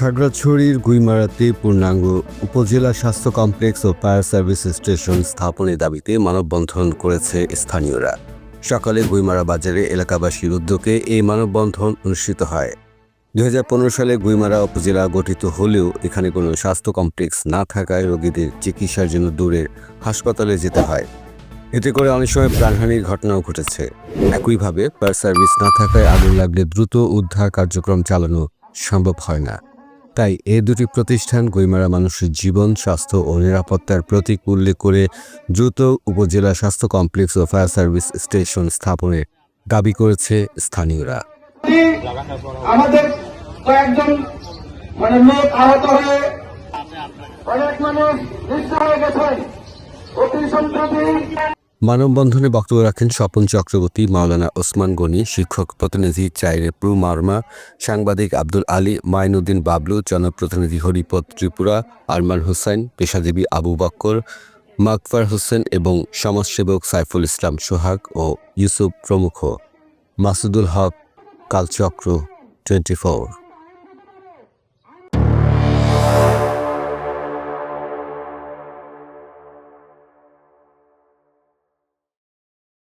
খাগড়াছড়ির গুইমারাতে পূর্ণাঙ্গ উপজেলা স্বাস্থ্য কমপ্লেক্স ও ফায়ার সার্ভিস স্টেশন স্থাপনের দাবিতে মানববন্ধন করেছে স্থানীয়রা। সকালে গুইমারা বাজারে এলাকাবাসীর উদ্যোগে এই মানববন্ধন অনুষ্ঠিত হয়। দুই হাজার পনেরো সালে গুইমারা উপজেলা গঠিত হলেও এখানে কোনো স্বাস্থ্য কমপ্লেক্স না থাকায় রোগীদের চিকিৎসার জন্য দূরের হাসপাতালে যেতে হয়। এতে করে অনেক সময় প্রাণহানির ঘটনাও ঘটেছে। একইভাবে ফায়ার সার্ভিস না থাকায় আগুন লাগলে দ্রুত উদ্ধার কার্যক্রম চালানো সম্ভব হয় না। তাই এ দুটি প্রতিষ্ঠান গৈমারা মানুষের জীবন, স্বাস্থ্য ও নিরাপত্তার প্রতীক উল্লেখ করে দ্রুত উপজেলা স্বাস্থ্য কমপ্লেক্স ও ফায়ার সার্ভিস স্টেশন স্থাপনের দাবি করেছে স্থানীয়রা। আমাদের কয়েকজন মানে লোক আহত হয়ে অনেক মানুষ হয়ে অতি সম্প্রতি মানববন্ধনে বক্তব্য রাখেন স্বপন চক্রবর্তী, মাওলানা ওসমান গনি, শিক্ষক প্রতিনিধি চাইরে প্রু মার্মা, সাংবাদিক আব্দুল আলী, মাইনুদ্দিন বাবলু, জনপ্রতিনিধি হরিপদ ত্রিপুরা, আরমান হোসেন, পেশাজীবী আবু বক্কর, মাকফার হোসেন এবং সমাজসেবক সাইফুল ইসলাম সোহাগ ও ইউসুফ প্রমুখ। Masudul Haque, Kalchakra twenty four